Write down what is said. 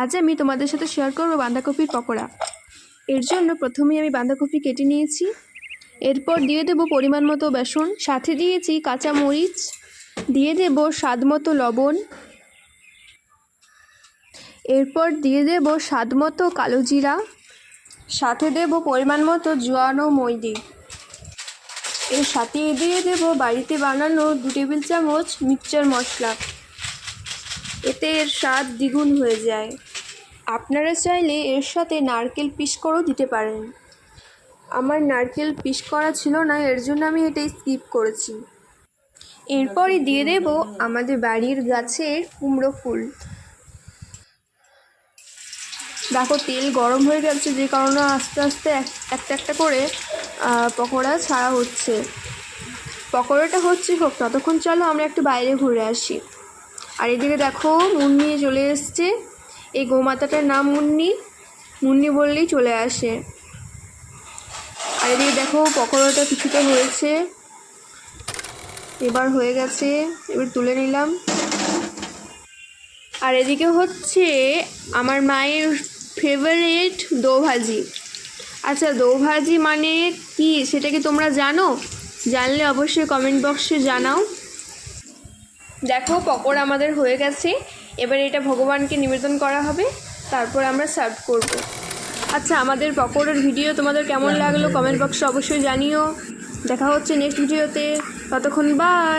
আজ আমি তোমাদের সাথে শেয়ার করব বাঁধাকপির পকোড়া। এর জন্য প্রথমেই আমি বাঁধাকপি কেটে নিয়েছি। এরপর দিয়ে দেবো পরিমাণ মতো বেসন, সাথে দিয়েছি কাঁচা মরিচ, দিয়ে দেব স্বাদ মতো লবণ। এরপর দিয়ে দেব স্বাদ মতো কালো জিরা, সাথে দেব পরিমাণ মতো জোয়ানো ময়দি এর সাথে দিয়ে দেব বাড়িতে বানানো দু টেবিল চামচ মিক্সচার মশলা। এতে এর স্বাদ দ্বিগুণ হয়ে যায়। আপনারা চাইলে এর সাথে নারকেল পিস করেও দিতে পারেন। আমার নারকেল পিস করা ছিল না, এর জন্য আমি এটাই স্কিপ করেছি। এরপরই দিয়ে দেব আমাদের বাড়ির গাছের কুমড়ো ফুল। দেখো, তেল গরম হয়ে গেছে, যে কারণে আস্তে আস্তে এক- একটা একটা করে পকোড়া ছাড়া হচ্ছে। পকোড়াটা হচ্ছে হোক, ততক্ষণ চলো আমরা একটু বাইরে ঘুরে আসি। আর এদিকে দেখো মুন্নি চলে এসছে। এই গোমাতাটার নাম মুন্নি। মুন্নি বললেই চলে আসে। আর এদিকে দেখো পকোড়াটা কিছুটা হয়েছে। এবার হয়ে গেছে, এবার তুলে নিলাম। আর এদিকে হচ্ছে আমার মায়ের ফেভারিট দো ভাজি আচ্ছা দো ভাজি মানে কি সেটা কি তোমরা জানো? জানলে অবশ্যই কমেন্ট বক্সে জানাও। দেখো, পকোড়া আমাদের হয়ে গেছে। এবার এটা ভগবানকে নিবেদন করা হবে। তারপর আমরা সার্ভ করব। আচ্ছা আমাদের পকোড়ার ভিডিও তোমাদের কেমন লাগল? কমেন্ট বক্সে অবশ্যই জানিও। দেখা হচ্ছে নেক্সট ভিডিওতে ততক্ষণ বাই